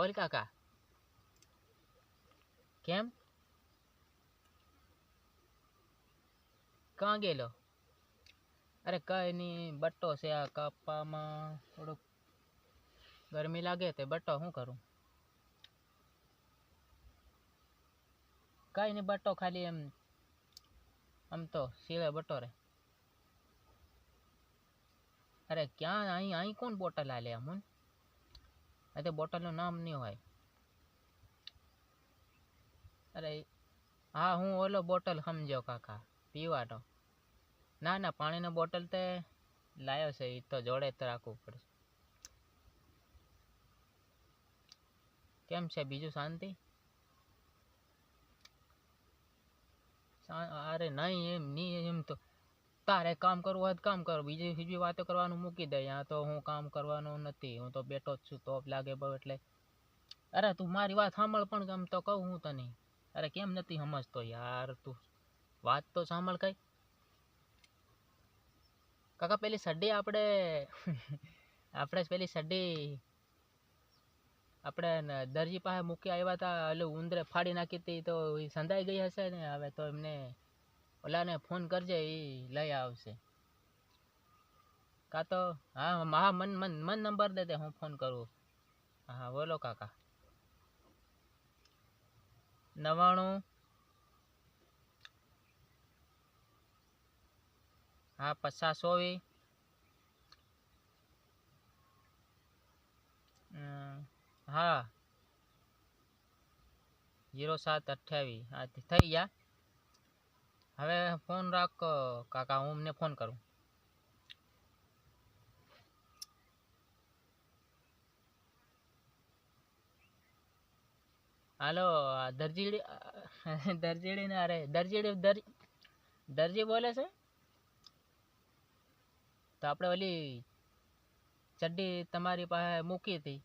બોલ કાકા. કેમ? કાં ગયેલો અરે કઈ નહીં, બટ્ટો છે આ કાપામાં. થોડુંક ગરમી લાગે તે બટ્ટો શું કરું? કઈ નહીં, બટ્ટો ખાલી એમ, આમ તો સિવાય બટ્ટો રે અરે ક્યાં, અહીં અહીં કોણ બોટલ આલે અમુન? આ તો બોટલનું નામ નહીં હોય. અરે, હા, હું ઓલો બોટલ સમજ્યો કાકા પીવાનો ના ના, પાણીનો બોટલ તે લાયો છે એ તો જોડે જ રાખવું પડશે. કેમ છે, બીજું શાંતિ? અરે, નહીં, એમ નહીં, એમ તો તારે કામ કરવું હોય કામ કરો. બીજી બીજી વાતો કરવાનું મૂકી દે. આ તો હું કામ કરવાનો નથી. હું તો બેઠો જ છું. તોપ લાગે બહુ એટલે. અરે તું મારી વાત સાંભળ પણ કેમ તો કહું હું તને. અરે કેમ નથી સમજતો યાર તું? વાત તો સાંભળ કઈ. કાકા, પેલી સડી આપણે આપણે પેલી સડી આપણે દરજી પાસે મૂકી આવ્યા હતા એટલે ઉંદરે ફાડી નાખી હતી તો સંધાઈ ગઈ હશે ને? હવે તો એમને ઓલાને ફોન કરજે એ લઈ આવશે. કાં તો, હા હા, મન મન મન નંબર દે દે, હું ફોન કરું. હા, બોલો કાકા. નવાણું. હા, પચાસ ચોવીસ. હા. જીરો સાત અઠ્યાવીસ. હા થઈ ગયા. હવે ફોન રાખ, કાકા, હું અમને ફોન કરું. હાલો દરજીડી દરજીડી ને અરે, દરજીડી, દર, દરજી બોલે છે? તો આપણે ઓલી ચડ્ડી તમારી પાસે મૂકી હતી.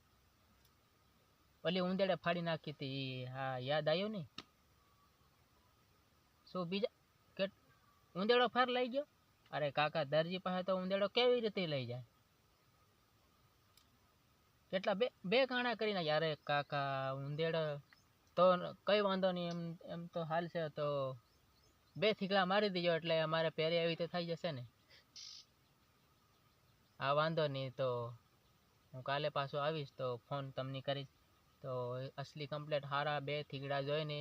ઓલી ઉંદેડે ફાડી નાખી હતી હા, યાદ આવ્યું ને શું બીજા ઉંદેડો ફર લઈ ગયો? અરે કાકા, દરજી પાસે તો ઉંદેડો કેવી રીતે લઈ જાય? કેટલા બે બે ગાણા કરીને યારે કાકા ઉંદેડો તો કઈ વાંધો નહીં, એમ એમ તો હાલ છે, તો બે થીગડા મારી દીજો, એટલે અમારે પહેરી આવી રીતે થઈ જશે ને. હા વાંધો નહીં, તો હું કાલે પાછો આવીશ, તો ફોન તમને કરીશ. તો અસલી કમ્પ્લેટ હારા બે થીગડા જોઈને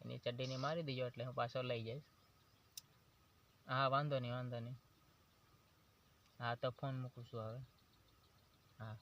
એની ચડ્ડીને મારી દીજો, એટલે હું પાછો લઈ જઈશ. હા વાંધો નહીં વાંધો નહીં. હા તો ફોન મૂકું છું હવે. હા.